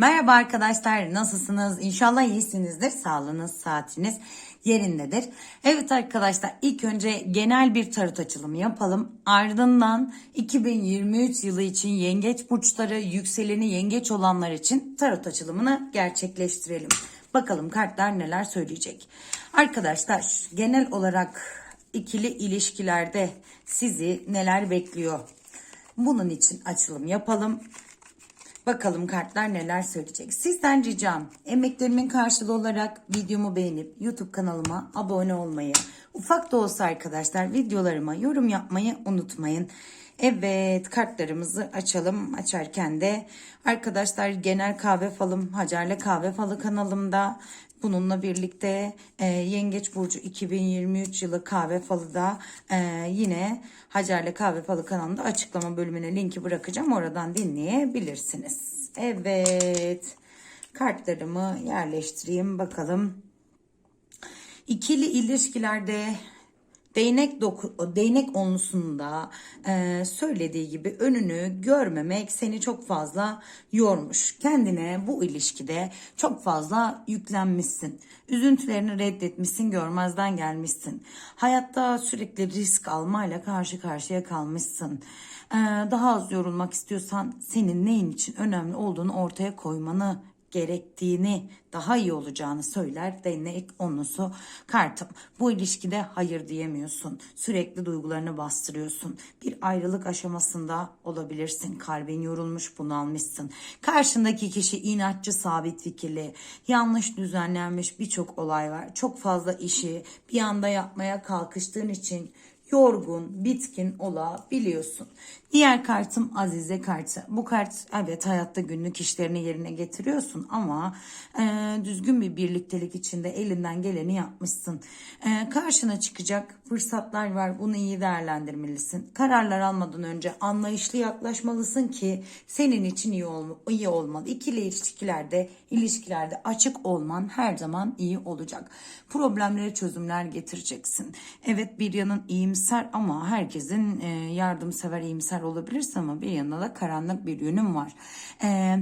Merhaba arkadaşlar nasılsınız? İnşallah iyisinizdir. Sağlığınız, saatiniz yerindedir. Evet arkadaşlar ilk önce genel bir tarot açılımı yapalım. Ardından 2023 yılı için yengeç burçları, yükseleni yengeç olanlar için tarot açılımını gerçekleştirelim. Bakalım kartlar neler söyleyecek. Arkadaşlar genel olarak ikili ilişkilerde sizi neler bekliyor? Bunun için açılım yapalım. Bakalım kartlar neler söyleyecek. Sizden ricam emeklerimin karşılığı olarak videomu beğenip YouTube kanalıma abone olmayı, ufak da olsa arkadaşlar videolarıma yorum yapmayı unutmayın. Evet kartlarımızı açalım. Açarken de arkadaşlar genel kahve falım Hacer'le kahve falı kanalımda Bununla birlikte e, Yengeç Burcu 2023 yılı kahve falı da e, yine Hacer'le kahve falı kanalında açıklama bölümüne linki bırakacağım. Oradan dinleyebilirsiniz. Evet kartlarımı yerleştireyim bakalım. İkili ilişkilerde Değnek doku, değnek onlusunda e, söylediği gibi önünü görmemek seni çok fazla yormuş. Kendine bu ilişkide çok fazla yüklenmişsin. Üzüntülerini reddetmişsin, görmezden gelmişsin. Hayatta sürekli risk almayla karşı karşıya kalmışsın. E, daha az yorulmak istiyorsan senin neyin için önemli olduğunu ortaya koymanı gerektiğini, daha iyi olacağını söyler değnek onlusu kartım. Bu ilişkide hayır diyemiyorsun. Sürekli duygularını bastırıyorsun. Bir ayrılık aşamasında olabilirsin. Kalbin yorulmuş, bunalmışsın. Karşındaki kişi inatçı, sabit fikirli, yanlış düzenlenmiş birçok olay var. Çok fazla işi bir anda yapmaya kalkıştığın için yorgun, bitkin olabiliyorsun. Diğer kartım Azize kartı. Bu kart evet hayatta günlük işlerini yerine getiriyorsun ama e, düzgün bir birliktelik içinde elinden geleni yapmışsın. E, karşına çıkacak fırsatlar var. Bunu iyi değerlendirmelisin. Kararlar almadan önce anlayışlı yaklaşmalısın ki senin için iyi, olma, iyi olmalı. İkili ilişkilerde, ilişkilerde açık olman her zaman iyi olacak. Problemlere çözümler getireceksin. Evet bir yanın iyimser ama herkesin e, yardımsever iyimser olabilirse ama bir yanında da karanlık bir yönüm var. E,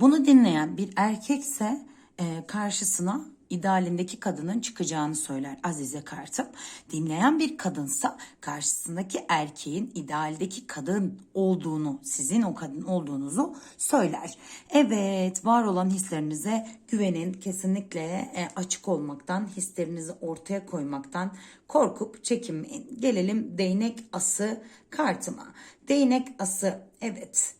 bunu dinleyen bir erkekse e, karşısına idealindeki kadının çıkacağını söyler Azize Kartım. Dinleyen bir kadınsa karşısındaki erkeğin idealdeki kadın olduğunu, sizin o kadın olduğunuzu söyler. Evet, var olan hislerinize güvenin. Kesinlikle e, açık olmaktan, hislerinizi ortaya koymaktan korkup çekinmeyin. Gelelim değnek ası kartıma. Değnek ası, evet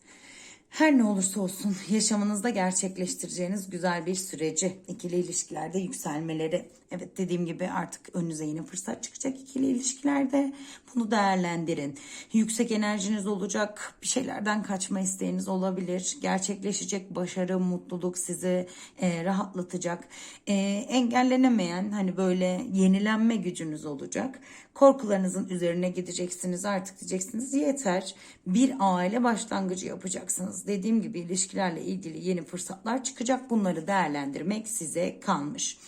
her ne olursa olsun yaşamınızda gerçekleştireceğiniz güzel bir süreci, ikili ilişkilerde yükselmeleri. Evet dediğim gibi artık önünüze yine fırsat çıkacak ikili ilişkilerde. Bunu değerlendirin. Yüksek enerjiniz olacak, bir şeylerden kaçma isteğiniz olabilir. Gerçekleşecek başarı, mutluluk sizi e, rahatlatacak. E, engellenemeyen hani böyle yenilenme gücünüz olacak. Korkularınızın üzerine gideceksiniz artık diyeceksiniz yeter. Bir aile başlangıcı yapacaksınız. Dediğim gibi ilişkilerle ilgili yeni fırsatlar çıkacak. Bunları değerlendirmek size kalmış.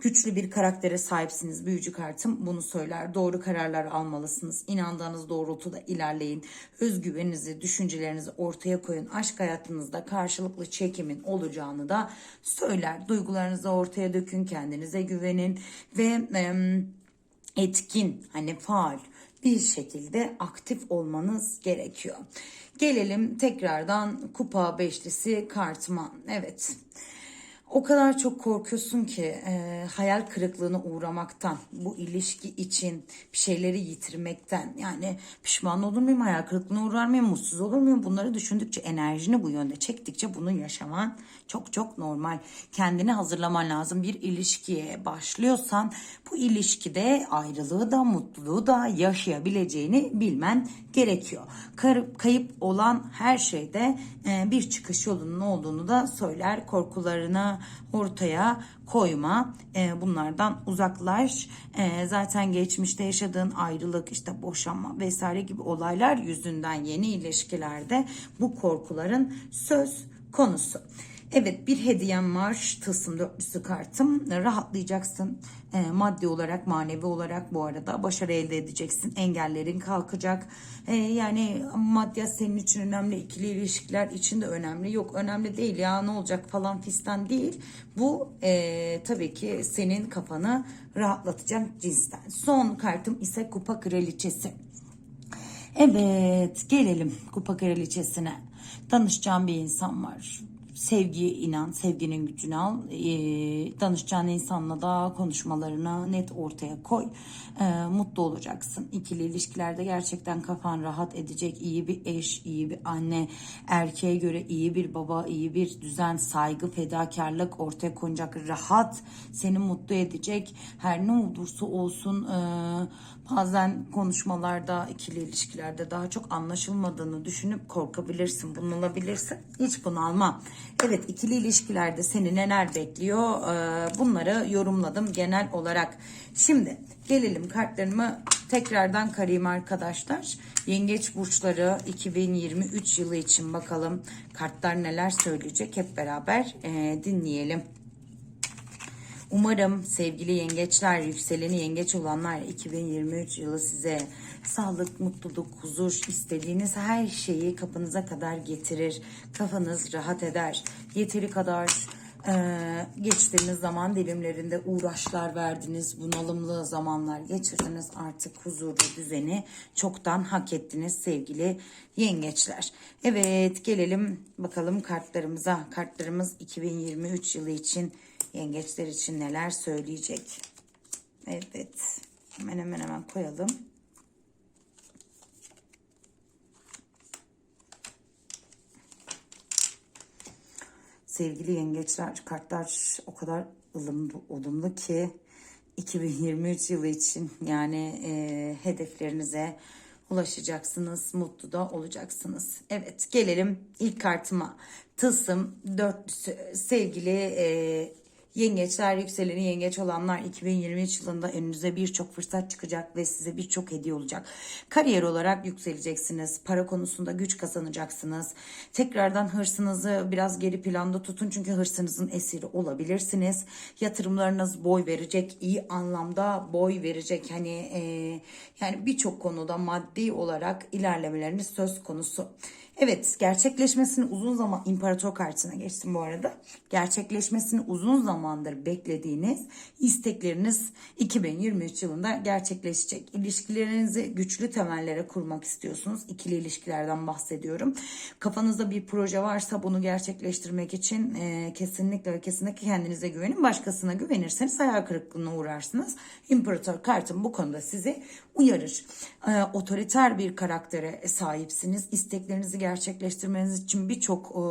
Güçlü bir karaktere sahipsiniz. Büyücü kartım bunu söyler. Doğru kararlar almalısınız. İnandığınız doğrultuda ilerleyin. Özgüveninizi, düşüncelerinizi ortaya koyun. Aşk hayatınızda karşılıklı çekimin olacağını da söyler. Duygularınızı ortaya dökün. Kendinize güvenin. Ve... E, etkin hani faal bir şekilde aktif olmanız gerekiyor. Gelelim tekrardan kupa beşlisi kartıma. Evet. O kadar çok korkuyorsun ki e, hayal kırıklığına uğramaktan, bu ilişki için bir şeyleri yitirmekten yani pişman olur muyum, hayal kırıklığına uğrar mıyım, mutsuz olur muyum bunları düşündükçe enerjini bu yönde çektikçe bunu yaşaman çok çok normal. Kendini hazırlaman lazım bir ilişkiye başlıyorsan bu ilişkide ayrılığı da mutluluğu da yaşayabileceğini bilmen gerekiyor. Kayıp olan her şeyde e, bir çıkış yolunun olduğunu da söyler korkularına ortaya koyma. E, bunlardan uzaklaş. E, zaten geçmişte yaşadığın ayrılık, işte boşanma vesaire gibi olaylar yüzünden yeni ilişkilerde bu korkuların söz konusu. Evet bir hediyem var. Tılsım dörtlüsü kartım. Rahatlayacaksın. E, maddi olarak, manevi olarak bu arada başarı elde edeceksin. Engellerin kalkacak. E, yani maddiyat senin için önemli. ikili ilişkiler için de önemli. Yok önemli değil ya ne olacak falan fistan değil. Bu e, tabii ki senin kafanı rahatlatacak cinsten. Son kartım ise kupa kraliçesi. Evet gelelim kupa kraliçesine. Danışacağım bir insan var. Sevgiye inan, sevginin gücünü al. Ee, danışacağın insanla da konuşmalarına net ortaya koy. Ee, mutlu olacaksın. İkili ilişkilerde gerçekten kafan rahat edecek. iyi bir eş, iyi bir anne, erkeğe göre iyi bir baba, iyi bir düzen, saygı, fedakarlık ortaya konacak. Rahat, seni mutlu edecek. Her ne olursa olsun e, bazen konuşmalarda, ikili ilişkilerde daha çok anlaşılmadığını düşünüp korkabilirsin, bunalabilirsin. Hiç bunalma. Evet ikili ilişkilerde seni neler bekliyor Ee, bunları yorumladım genel olarak. Şimdi gelelim kartlarımı tekrardan karayım arkadaşlar. Yengeç burçları 2023 yılı için bakalım kartlar neler söyleyecek hep beraber e, dinleyelim. Umarım sevgili yengeçler, yükseleni yengeç olanlar 2023 yılı size sağlık, mutluluk, huzur istediğiniz her şeyi kapınıza kadar getirir. Kafanız rahat eder. Yeteri kadar e, geçtiğiniz zaman dilimlerinde uğraşlar verdiniz, bunalımlı zamanlar geçirdiniz. Artık huzuru, düzeni çoktan hak ettiniz sevgili yengeçler. Evet gelelim bakalım kartlarımıza. Kartlarımız 2023 yılı için yengeçler için neler söyleyecek? Evet. Hemen hemen hemen koyalım. Sevgili yengeçler kartlar o kadar ılımlı, olumlu ki 2023 yılı için yani e, hedeflerinize ulaşacaksınız, mutlu da olacaksınız. Evet gelelim ilk kartıma. Tılsım dörtlüsü sevgili e, Yengeçler, yükseleni yengeç olanlar 2023 yılında önünüze birçok fırsat çıkacak ve size birçok hediye olacak. Kariyer olarak yükseleceksiniz. Para konusunda güç kazanacaksınız. Tekrardan hırsınızı biraz geri planda tutun çünkü hırsınızın esiri olabilirsiniz. Yatırımlarınız boy verecek, iyi anlamda boy verecek. Hani e, yani birçok konuda maddi olarak ilerlemeleriniz söz konusu. Evet gerçekleşmesini uzun zaman imparator kartına geçtim bu arada. Gerçekleşmesini uzun zamandır beklediğiniz istekleriniz 2023 yılında gerçekleşecek. İlişkilerinizi güçlü temellere kurmak istiyorsunuz. İkili ilişkilerden bahsediyorum. Kafanızda bir proje varsa bunu gerçekleştirmek için e, kesinlikle ve kesinlikle kendinize güvenin. Başkasına güvenirseniz hayal kırıklığına uğrarsınız. İmparator kartım bu konuda sizi uyarır. E, otoriter bir karaktere sahipsiniz. İsteklerinizi gerçekleştirmeniz için birçok e,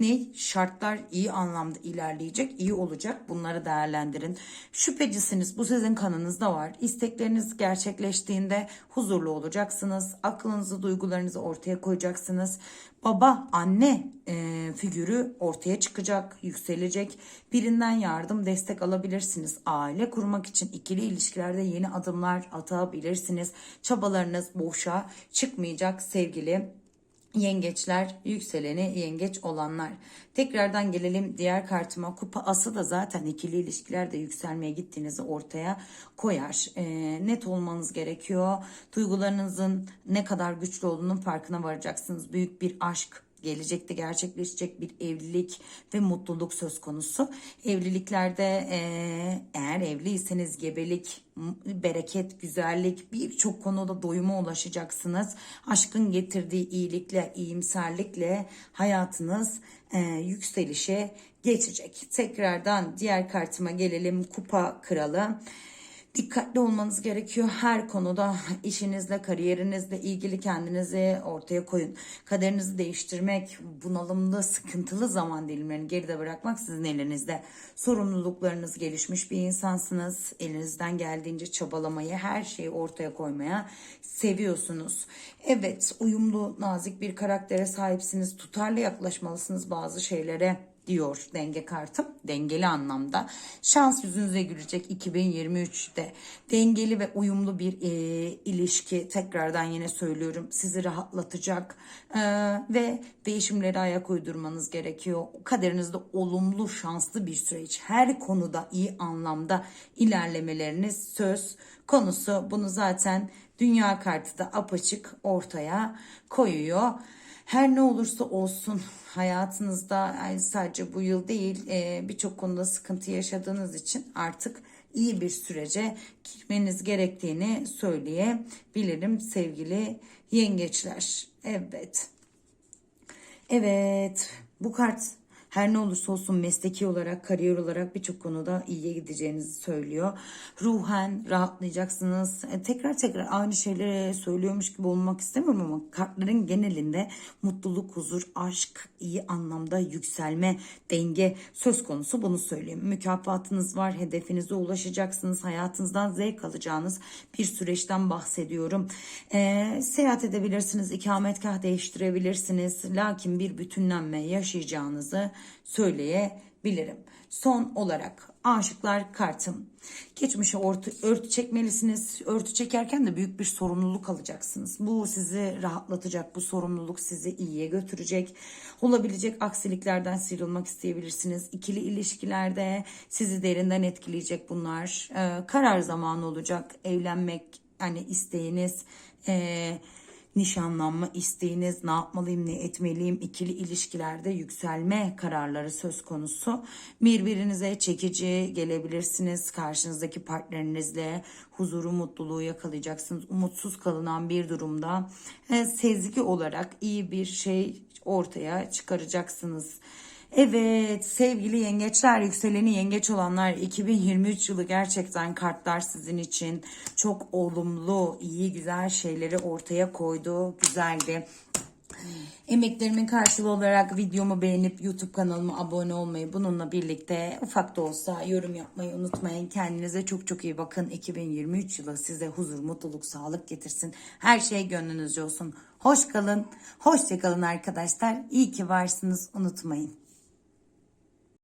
ne şartlar iyi anlamda ilerleyecek, iyi olacak. Bunları değerlendirin. Şüphecisiniz. Bu sizin kanınızda var. İstekleriniz gerçekleştiğinde huzurlu olacaksınız. Aklınızı, duygularınızı ortaya koyacaksınız. Baba, anne e, figürü ortaya çıkacak, yükselecek. Birinden yardım, destek alabilirsiniz. Aile kurmak için ikili ilişkilerde yeni adımlar atabilirsiniz. Çabalarınız boşa çıkmayacak sevgili yengeçler, yükseleni yengeç olanlar. Tekrardan gelelim diğer kartıma. Kupa ası da zaten ikili ilişkilerde yükselmeye gittiğinizi ortaya koyar. E, net olmanız gerekiyor. Duygularınızın ne kadar güçlü olduğunun farkına varacaksınız. Büyük bir aşk, gelecekte gerçekleşecek bir evlilik ve mutluluk söz konusu. Evliliklerde e, eğer evliyseniz gebelik, bereket, güzellik birçok konuda doyuma ulaşacaksınız. Aşkın getirdiği iyilikle, iyimserlikle hayatınız e, yükselişe geçecek. Tekrardan diğer kartıma gelelim. Kupa kralı dikkatli olmanız gerekiyor. Her konuda işinizle, kariyerinizle ilgili kendinizi ortaya koyun. Kaderinizi değiştirmek, bunalımlı, sıkıntılı zaman dilimlerini geride bırakmak sizin elinizde. Sorumluluklarınız gelişmiş bir insansınız. Elinizden geldiğince çabalamayı, her şeyi ortaya koymaya seviyorsunuz. Evet, uyumlu, nazik bir karaktere sahipsiniz. Tutarlı yaklaşmalısınız bazı şeylere diyor denge kartım. Dengeli anlamda. Şans yüzünüze gülecek 2023'te. Dengeli ve uyumlu bir e, ilişki tekrardan yine söylüyorum sizi rahatlatacak E, ve değişimlere ayak uydurmanız gerekiyor. Kaderinizde olumlu şanslı bir süreç. Her konuda iyi anlamda ilerlemeleriniz söz konusu. Bunu zaten dünya kartı da apaçık ortaya koyuyor. Her ne olursa olsun hayatınızda yani sadece bu yıl değil e, birçok konuda sıkıntı yaşadığınız için artık iyi bir sürece girmeniz gerektiğini söyleyebilirim sevgili yengeçler. Evet. Evet bu kart her ne olursa olsun mesleki olarak, kariyer olarak birçok konuda iyiye gideceğinizi söylüyor. Ruhen rahatlayacaksınız. E, tekrar tekrar aynı şeyleri söylüyormuş gibi olmak istemiyorum ama kartların genelinde mutluluk, huzur, aşk, iyi anlamda yükselme, denge söz konusu bunu söyleyeyim. Mükafatınız var, hedefinize ulaşacaksınız, hayatınızdan zevk alacağınız bir süreçten bahsediyorum. E, seyahat edebilirsiniz, ikametgah değiştirebilirsiniz. Lakin bir bütünlenme yaşayacağınızı söyleyebilirim. Son olarak aşıklar kartım. Geçmişe örtü, örtü çekmelisiniz. Örtü çekerken de büyük bir sorumluluk alacaksınız. Bu sizi rahatlatacak. Bu sorumluluk sizi iyiye götürecek. Olabilecek aksiliklerden sıyrılmak isteyebilirsiniz. İkili ilişkilerde sizi derinden etkileyecek bunlar. Ee, karar zamanı olacak. Evlenmek yani isteğiniz. Ee, nişanlanma isteğiniz, ne yapmalıyım, ne etmeliyim, ikili ilişkilerde yükselme kararları söz konusu. Birbirinize çekici gelebilirsiniz. Karşınızdaki partnerinizle huzuru, mutluluğu yakalayacaksınız. Umutsuz kalınan bir durumda e, sezgi olarak iyi bir şey ortaya çıkaracaksınız. Evet sevgili yengeçler yükseleni yengeç olanlar 2023 yılı gerçekten kartlar sizin için çok olumlu iyi güzel şeyleri ortaya koydu güzeldi. Emeklerimin karşılığı olarak videomu beğenip YouTube kanalıma abone olmayı bununla birlikte ufak da olsa yorum yapmayı unutmayın. Kendinize çok çok iyi bakın. 2023 yılı size huzur, mutluluk, sağlık getirsin. Her şey gönlünüzce olsun. Hoş kalın, hoşça kalın arkadaşlar. İyi ki varsınız unutmayın.